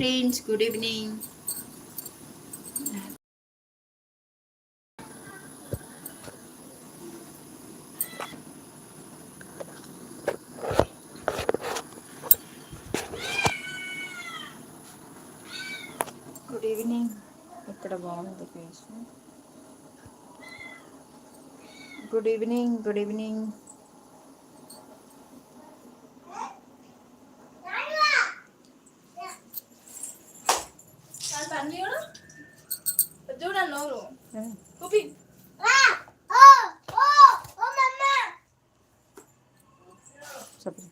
Friends good evening good evening ఇక్కడ బాగుంది face. Good evening good evening చూడండి నోరు? చూపి చెప్పు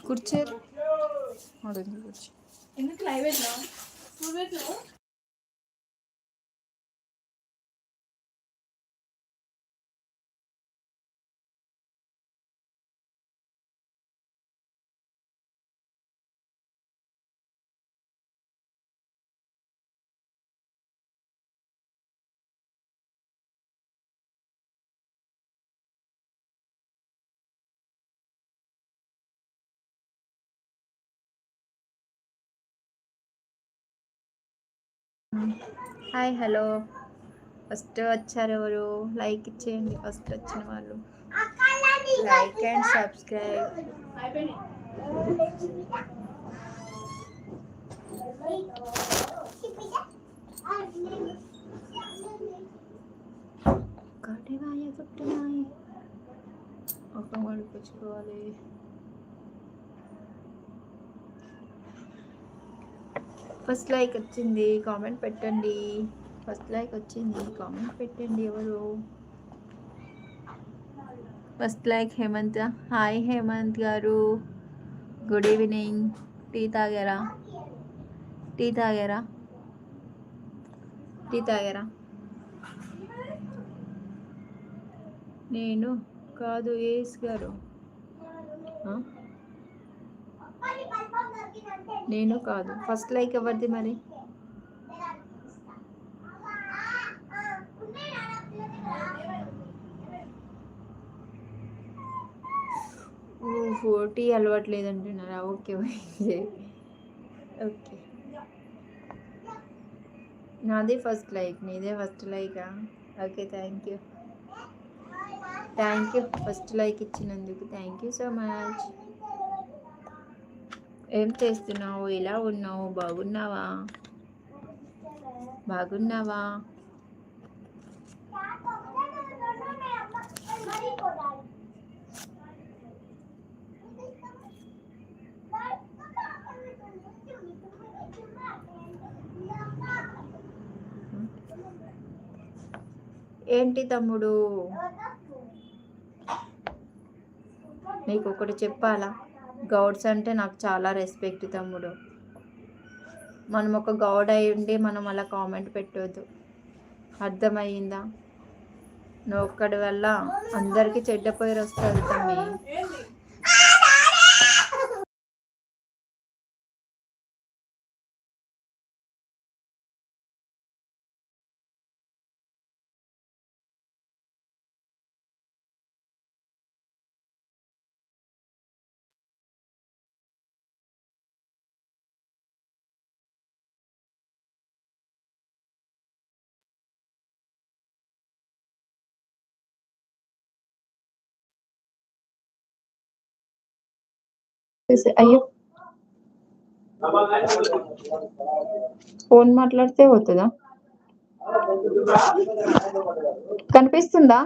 కూర్చోరు అడుగు కూర్చో. ఎందుకు లైవ్ పెట్టినా నువ్వు హాయ్ హలో. ఫస్ట్ వచ్చారు ఎవరు? లైక్ ఇచ్చేయండి. ఫస్ట్ వచ్చిన వాళ్ళు. Like and subscribe. అయిపోయినాయి కటివాయ ఒక మడుపుచ్చుకోవాలి ఫస్ట్ లైక్ వచ్చింది కామెంట్ పెట్టండి. ఫస్ట్ లైక్ వచ్చింది కామెంట్ పెట్టండి ఎవరు? First like Hemanth hi Hemanth గారు. Good evening. టీ తాగారా? టీ తాగారా? టీ తాగారా? నేను కాదు ఏస్ గారు. నేను కాదు. ఫస్ట్ లైక్ ఎవరిది మరి? ఫోర్టీ టీ అలవాట్లేదు అంటున్నారా ఓకే ఓకే. ఓకే. నాది ఫస్ట్ లైక్ నీదే first Lyca okay thank you thank you first like ఇచ్చినందుకు. థ్యాంక్ యూ సో మచ్ ఏం చేస్తున్నావు? ఎలా ఉన్నావు? బాగున్నావా? బాగున్నావా? ఏంటి తమ్ముడు? నీకు ఒకటి చెప్పాలా? గౌడ్స్ అంటే నాకు చాలా రెస్పెక్ట్ తమ్ముడు. మనం ఒక గౌడ్ అయి ఉండి మనం అలా కామెంట్ పెట్టవద్దు అర్థమయ్యిందా? నువ్వు ఒక్కడి వల్ల అందరికీ చెడ్డ పేరు వస్తుంది తమ్మి. అయ్యో ఫోన్ మాట్లాడితే పోతుందా కనిపిస్తుందా